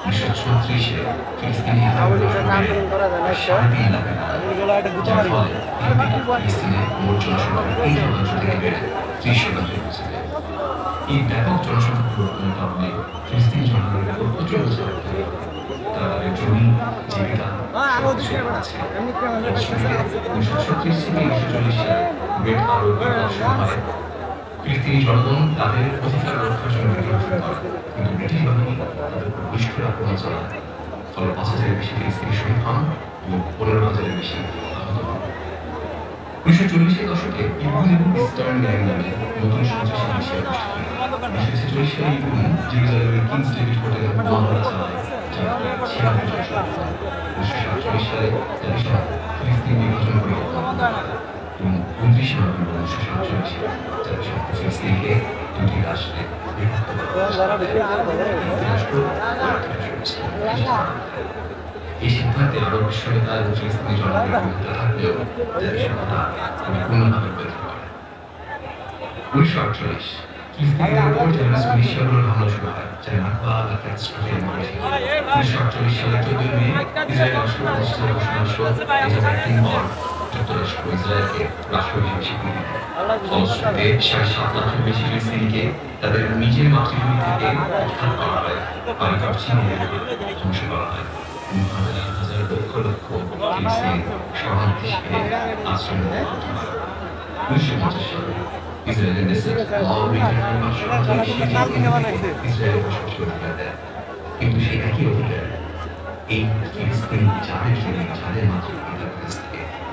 উনিশশো চৌত্রিশে ফিলিস্তিনি তিন শতাংশ এই ব্যাপক জনসংখ্যা পরিবর্তনের কারণে জীবিকা উনিশশো ছত্রিশ থেকে উনিশশো চল্লিশ ফিলিস্তিনি জনগণ তাদের অধিকার রক্ষার জন্য কিন্তু ব্রিটিশ বাহিনী তাদের আক্রমণ ফলে পাঁচ হাজারের বেশি ফিলিস্তিনি শহীদ হন এবং পনেরো হাজারের বেশি উনিশশো চল্লিশের দশকে ইবুন এবং ইস্টার্ন গ্যাং নামে নতুন সন্ত্রাসী উনিশশো ছেচল্লিশ সালে ইবুন জেরুজালেমের কিংস ডেভিড চালায় উনিশশো সাতচল্লিশ সালে জাতিসংঘ ফিলিস্তিন পরিবর্তন এবং উনত্রিশে নভেম্বর উনিশশো সাতচল্লিশে ফিলিস্তিনকে দুটি রাষ্ট্রে ও এই সিদ্ধান্তে আরব বিশ্বনেতা এবং ফিলিস্তিনি জনগণের বিরুদ্ধে থাকলেও জাতিসংঘ পরিপূর্ণভাবে বৈধ করে উনিশশো আটচল্লিশ ফিলিস্তিনিদের উপর মিলিশিয়াগুলোর হামলা শুরু হয় যার নাকবা দ্য ক্যাটাস্ট্রফি উনিশশো আটচল্লিশ সালের চোদ্দই মে ইসরায়েল রাষ্ট্র প্রতিষ্ঠার ঘোষণা তিন পর যুক্তরাষ্ট্র ইসরায়েলকে রাষ্ট্র স্বীকৃতি তাদের নিজের মাতৃভূমি থেকে উদ্ধার করা হয়। পানিকার ছিনিয়ে ধ্বংস করা হয়। কিন্তু সেই একই অধিকার এই ফিলিস্তিনি যাদের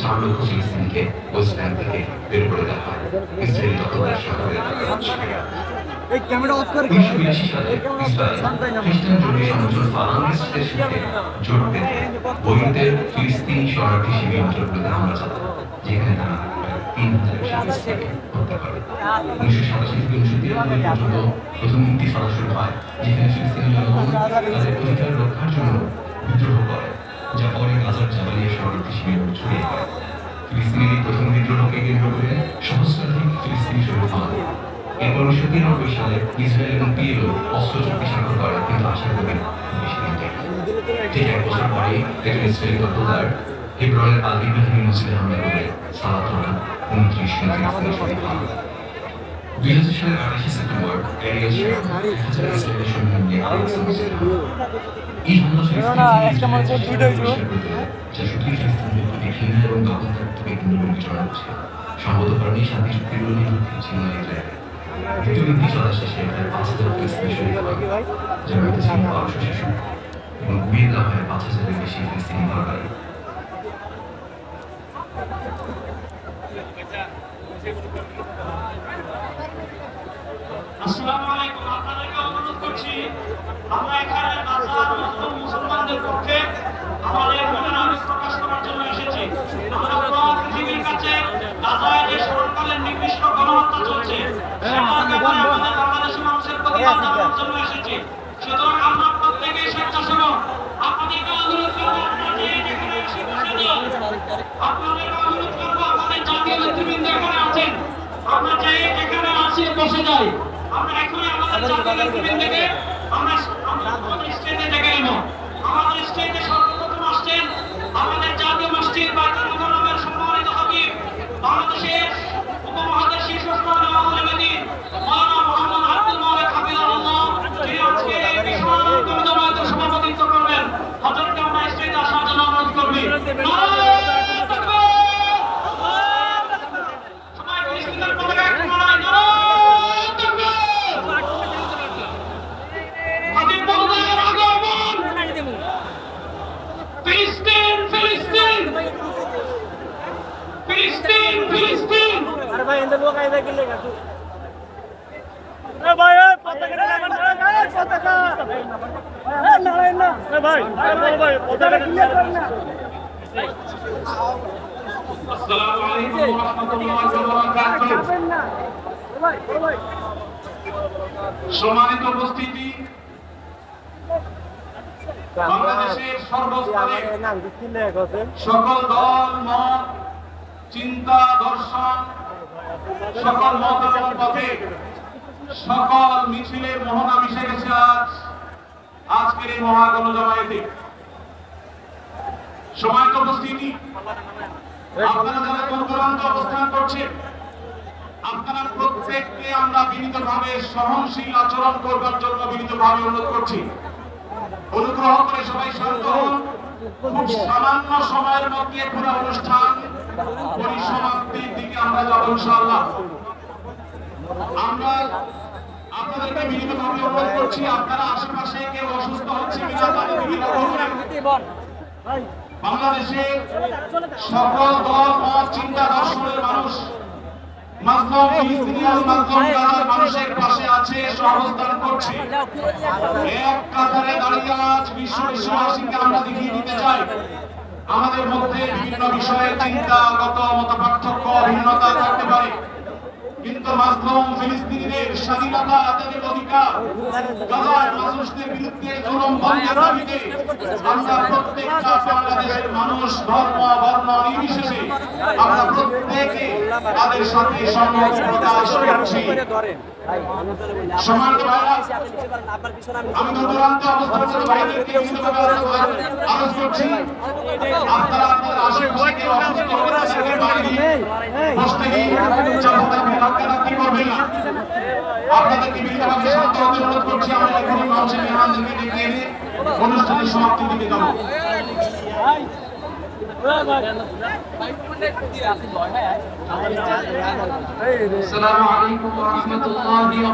চার লক্ষ ফিলিস্তিনিকে ওয়েস্ট ব্যাংক থেকে বের করে দেওয়া হয়। ইসরায়েলি দখলদার সরকারের উনিশশো বিরাশি সালে ইসরায়েল খ্রিস্টান জঙ্গি সংগঠন ফালাঙ্গিস্টদের সাথে জোট বেঁধে বৈরুতের ফিলিস্তিনি শরণার্থী শিবির অঞ্চলগুলোতে হামলা চালায় যেখানে তারা তিন হত্যা করে। উনিশশো সাতাশি থেকে উনিশশো তিরানব্বই পর্যন্ত প্রথম ইন্তিফাদা শুরু হয় যেখানে ফিলিস্তিনি জনগণ তাদের অধিকার রক্ষার জন্য বিদ্রোহ করে। যা পরে গাজার জাবালিয়া ছড়িয়ে পড়ে ফিলিস্তিনের প্রথম বিদ্রোহকে কেন্দ্র করে সহস্রাধিক ফিলিস্তিনি শহীদ এরপর উনিশশো তিরানব্বই সালে ইসরায়েল এবং পিএলও অস্ত্র চুক্তি স্বাক্ষর করে, কিন্তু আশা করি বেশি দিন যায় না। ঠিক এক বছর পরে একজন ইসরায়েলি দখলদার হেব্রনের ইব্রাহিম মসজিদে হামলা করে সালাত হন উনত্রিশ ফিলিস্তিনি শহীদ দুই হাজার আঠাশে সেপ্টেম্বর। এই হামলা যা প্রতি ঘৃণা এবং দখলদারিত্বকে কেন্দ্র করে ইন্তিফাদা শেষে প্রায় পাঁচ হাজার হয় হয় পাঁচ হাজারের বেশি ফিলিস্তিনি ঘরবাড়ি আসসালামু আলাইকুম আপনাদেরকে অনুরোধ করছি আমরা এখানে গাজার মুসলিম মুসলমানদের পক্ষে আমাদের মনের আবেগ প্রকাশ করার জন্য এসেছি। আমরা পৃথিবীর কাছে গাজায় যে সরকারের নির্দিষ্ট গণহত্যা চলছে আমাদের বাংলাদেশের মানুষের প্রতিবাদ জানানোর জন্য এসেছি। সুতরাং আমরা প্রত্যেকেই স্বেচ্ছাসেবক আপনাদেরকে অনুরোধ করব আপনারা যে এসে বসে যান আপনাদেরকে অনুরোধ করব আমাদের জাতীয় নেতৃবৃন্দ এখানে আছেন। আমরা আছি বসে যাই। আমরা এখন আমাদের জাতীয় নেতৃবৃন্দকে আমরা আমরা আমাদের স্টেজে ডেকে নেব আমাদের স্টেজে সর্বপ্রথম আসছেন আমাদের এ পতাকা লাগান না এ পতাকা। এ নারায়ণ না। এ ভাই এ বল ভাই পতাকা ক্লিয়ার কর না। আসসালামু আলাইকুম ওয়া রাহমাতুল্লাহি ওয়া বারাকাতুহু যাবেন না। এ ভাই এ ভাই। সম্মানিত উপস্থিতি। বাংলাদেশের সর্বস্তরে সকল দল মত চিন্তা দর্শন সকল মত এবং পথে সকল মিছিলের মোহনা মিশে গেছে আজ। আজকের এই মহাগণ জমায়েতে সময়ত উপস্থিতি আপনারা যারা দূর দূরান্তে অবস্থান করছেন, আপনারা প্রত্যেককে আমরা বিনীতভাবে সহনশীল আচরণ করবার জন্য বিনীতভাবে অনুরোধ করছি। অনুগ্রহ করে সবাই শান্ত হন। খুব সামান্য সময়ের মধ্যে পুরো অনুষ্ঠান পরিসমাপ্তির দিকে আমরা যাব ইনশাআল্লাহ। আমরা আপনাদেরকে বিনীতভাবে অনুরোধ করছি, আপনারা আশেপাশে কেউ অসুস্থ হচ্ছে কিনা তাদের বিভিন্ন বাংলাদেশে সকল দল মত চিন্তা দর্শনের মানুষ মাজলুম ফিলিস্তিনিয়ান মাজলুম গাজার মানুষের পাশে আছে সহস্থান করছে। এক কাতারে দাঁড়িয়ে আজ বিশ্ব বিশ্ববাসীকে আমরা দেখিয়ে দিতে চাই। আমাদের মধ্যে বিভিন্ন বিষয়ে চিন্তাগত মত পার্থক্য, ভিন্নতা থাকতে পারে। কিন্তু মাধ্যম ফিলিস্তিনিদের স্বাধীনতা তাদের অধিকার গাজার মানুষদের বিরুদ্ধে জুলুম বন্ধের দাবিতে আমরা প্রত্যেকটা বাংলাদেশের মানুষ ধর্ম বর্ণ নির্বিশেষে আমরা প্রত্যেকে তাদের সাথে সংযোগ প্রকাশ করছি। সম্মানিত আমি দূর দূরান্তে অবস্থান করে ভাইদেরকে বিনীতভাবে আরজ করছি। আপনারা আপনাদের আশেপাশে অসুস্থ হলে তাদেরকে বাইরে বসতে গিয়ে চাপাচাপি ধাক্কাধাক্কি করবেন না। আপনাদেরকে বিনীতভাবে অনুরোধ করছি আমরা এখনই মানুষের মেহমানদেরকে ডেকে এনে অনুষ্ঠানের সমাপ্তির দিকে যাব আলাইকুম ওয়া রাহমাতুল্লাহি ওয়া